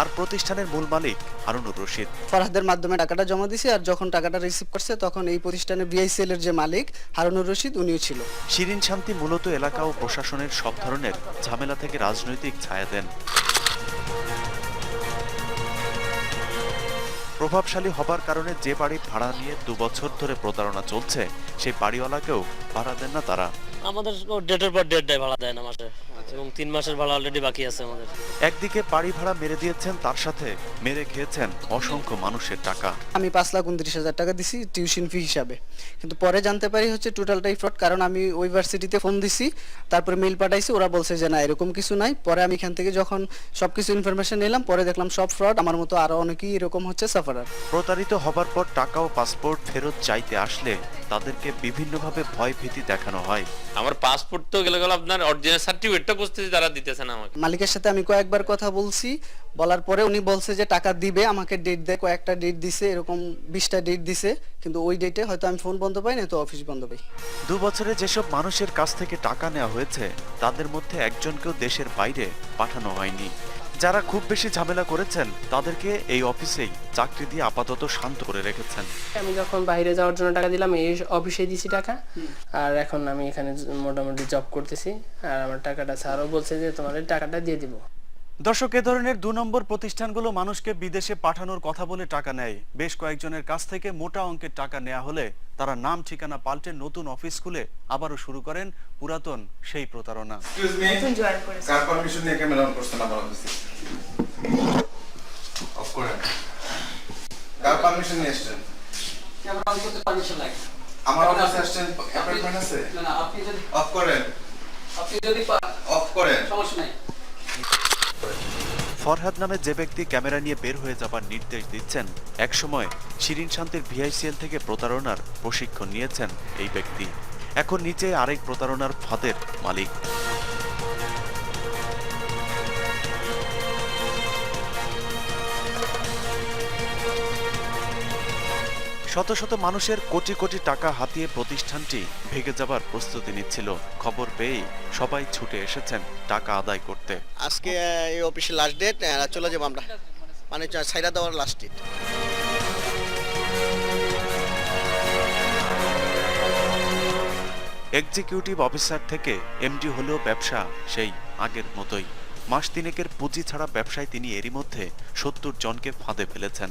আর প্রতিষ্ঠানের মূল মালিক হারুনুর রশিদ। ফরহাদের মাধ্যমে টাকাটা জমা দিছি আর যখন টাকাটা রিসিভ করছে তখন এই প্রতিষ্ঠানের বিআইসিএল এর যে মালিক হারুনুর রশিদ উনিও ছিল। শিরিন শান্তি মূলত এলাকা ও প্রশাসনের সব ধরনের ঝামেলা থেকে রাজনৈতিক ছায়া দেন। প্রভাবশালী হবার কারণে যে বাড়ি ভাড়া নিয়ে দু বছর ধরে প্রতারণা চলছে সেই বাড়িওয়ালাকেও ভাড়া দেন না তারা। আমাদের ডেটের পর ডেট দেয় ভাড়া দেয় না মাসে। এবং তিন মাসের ভাড়া অলরেডি বাকি আছে আমাদের। একদিকে বাড়ি ভাড়া মেরে দিয়েছেন তার সাথে মেরে খেয়েছেন অসংখ্য মানুষের টাকা। আমি পাঁচ লাখ উনত্রিশ হাজার টাকা দিছি টিউশন ফি হিসাবে। কিন্তু পরে জানতে পারি হচ্ছে টোটালটাই ফ্রড কারণ আমি ওই ভার্সিটিতে ফোন দিছি তারপরে মেইল পাঠাইছি ওরা বলছে যে না এরকম কিছু নাই। পরে আমি এখান থেকে যখন সব কিছু ইনফরমেশন নিলাম পরে দেখলাম সব ফ্রড আমার মতো আরও অনেকেই এরকম হচ্ছে সাফারার প্রতারিত হবার পর টাকা ও পাসপোর্ট ফেরত চাইতে আসলে তাদেরকে বিভিন্নভাবে ভয় ভীতি দেখানো হয়। আমার পাসপোর্ট তো গেলে গেল আপনার অরিজিনাল সার্টিফিকেটটা খুঁজতেছি তারা দিতেছে না আমাকে। মালিকের সাথে আমি কয়েকবার কথা বলছি বলার পরে উনি বলছে যে টাকা দিবে আমাকে ডেট দেয় কয়েকটা ডেট দিছে এরকম বিশটা ডেট দিছে কিন্তু ওই ডেটে হয়তো আমি ফোন বন্ধ পাই না তো অফিস বন্ধ পাই। দু বছরে যেসব মানুষের কাছ থেকে টাকা নেওয়া হয়েছে তাদের মধ্যে একজনকেও দেশের বাইরে পাঠানো হয়নি। যারা খুব বেশি ঝামেলা করেছেন, তাদেরকে এই অফিসেই চাকরি দিয়ে আপাতত শান্ত করে রেখেছেন। আমি যখন বাইরে যাওয়ার জন্য টাকা দিলাম, এই অফিসে দিছি টাকা। আর এখন আমি এখানে মোটামুটি জব করতেছি। আর আমার টাকাটা স্যারও বলছে যে তোমাদের টাকাটা দিয়ে দিব। দর্শক এ ধরনের দু নম্বর প্রতিষ্ঠানগুলো মানুষকে বিদেশে পাঠানোর কথা বলে টাকা নেয়। বেশ কয়েকজনের কাছ থেকে মোটা অঙ্কের টাকা নেওয়া হলে তারা নাম ঠিকানা পাল্টে নতুন অফিস খুলে আবারও শুরু করেন পুরাতন সেই প্রতারণা। এক্সকিউজ মি কার পারমিশন নিয়ে ক্যামেরা অন করছেন অফ করেন কার। পারমিশন নিয়ে এসেছেন? আমার অফিসে আসছেন অ্যাপয়েন্টমেন্ট আছে? অফ করেন। অফ করেন। ফরহাদ নামে যে ব্যক্তি ক্যামেরা নিয়ে বের হয়ে যাবার নির্দেশ দিচ্ছেন, একসময় শিরিন শান্তির ভিআইসিএল থেকে প্রতারণার প্রশিক্ষণ নিয়েছেন এই ব্যক্তি। এখন নিচে আরেক প্রতারণার ফাঁদের মালিক। শত শত মানুষের কোটি কোটি টাকা হাতিয়ে প্রতিষ্ঠানটি ভেঙে যাবার প্রস্তুতি নিচ্ছিল। খবর পেয়েই সবাই ছুটে এসেছেন টাকা আদায় করতে। আজকে এই অফিসে লাস্ট ডেট চলে যাব আমরা। মানে ছাইরা দেওয়ার লাস্ট ডেট এক্সিকিউটিভ অফিসার থেকে এমডি হলেও ব্যবসা সেই আগের মতোই। মাস তিনেকের পুঁজি ছাড়া ব্যবসায় তিনি এরই মধ্যে সত্তর জনকে ফাঁদে ফেলেছেন।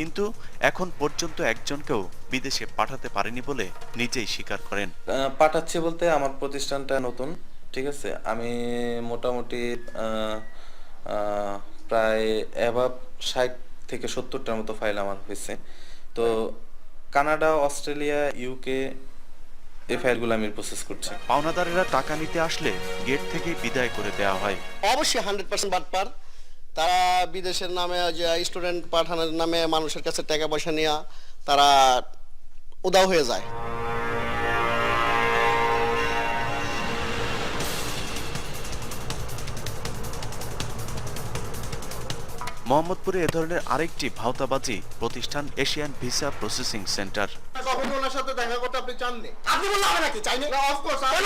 কিন্তু এখন পর্যন্ত একজনকেও বিদেশে পাঠাতে পারেনি বলে নিজেই স্বীকার করেন। পাঠাচ্ছি বলতে আমার প্রতিষ্ঠানটা নতুন ঠিক আছে? আমি মোটামুটি প্রায় অ্যাভাব ষাট থেকে সত্তরটার মতো ফাইল আমার হয়েছে। তো কানাডা অস্ট্রেলিয়া ইউকে এই ফাইলগুলো আমি প্রসেস করছি। পাওনাদারেরা টাকা নিতে আসলে গেট থেকেই বিদায় করে দেওয়া হয়। অবশ্যই হান্ড্রেড পার্সেন্ট বাটপার তারা বিদেশের নামে যে স্টুডেন্ট পাঠানোর নামে মানুষের কাছে টাকা পয়সা নেওয়া তারা উদাও হয়ে যায়। মোহাম্মদপুরে এ ধরনের আরেকটি ভাওতাবাজি প্রতিষ্ঠান এশিয়ান ভিসা প্রসেসিং সেন্টার। কখন ওনার সাথে দেখা করতে আপনি চাননি? আপনি বললে হবে নাকি? চাইনি? না অফ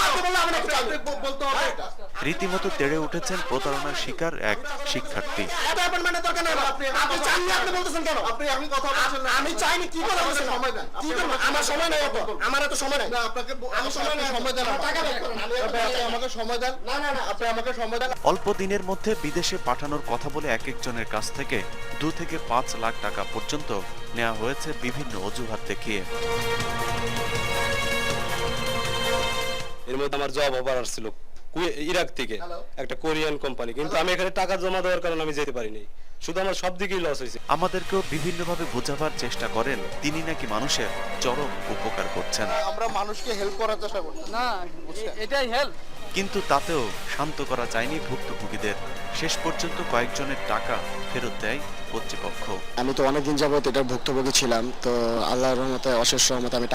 আপনি বললে হবে নাকি? চাইনি। বলতে হবে এটা। রীতিমতো তেড়ে উঠেছেন প্রতারণার শিকার এক শিক্ষার্থী। এত অ্যাপয়েন্টমেন্টের দরকার নেই আপনি আপনি চাননি আপনি বলতেছেন কেন? আপনি এখন কথা বলছেন না। আমি চাইনি কি করে বলছেন? সময় দেন। কি করব আমার সময় নাই এত আমার এত সময় নাই। না আপনাকে আমি সময় নাই। সময় দেন টাকা বের করেন আমাকে সময় দেন। না না না। আপনি আমাকে সময় দেন। অল্প দিনের মধ্যে বিদেশে পাঠানোর কথা বলে এক একজনের কাছ থেকে দু থেকে পাঁচ লাখ টাকা পর্যন্ত নেওয়া হয়েছে বিভিন্ন অজুহাত দেখিয়ে। এর মধ্যে আমার জব অফার আসছিল ইরাক থেকে একটা কোরিয়ান কোম্পানি কিন্তু আমি এখানে টাকা জমা দেওয়ার কারণে আমি যেতে পারিনি। শুধু আমার সব দিকেই লস হয়েছে। আমাদেরকেও বিভিন্নভাবে বোঝাবার চেষ্টা করেন তিনি নাকি মানুষের চরম উপকার করছেন। আমরা মানুষকে হেল্প করার চেষ্টা করছি। না এটাই হেল্প কিন্তু তাতেও শান্ত করা যায়নি ভুক্তভোগীদের। শেষ পর্যন্ত কয়েকজনের টাকা ফেরত দেয় কর্তৃপক্ষ। আমি তো অনেকদিন যাবত এটা ভুক্তভোগী ছিলাম, তো আল্লাহর রহমতে অশেষ রহমতে আমি টাকা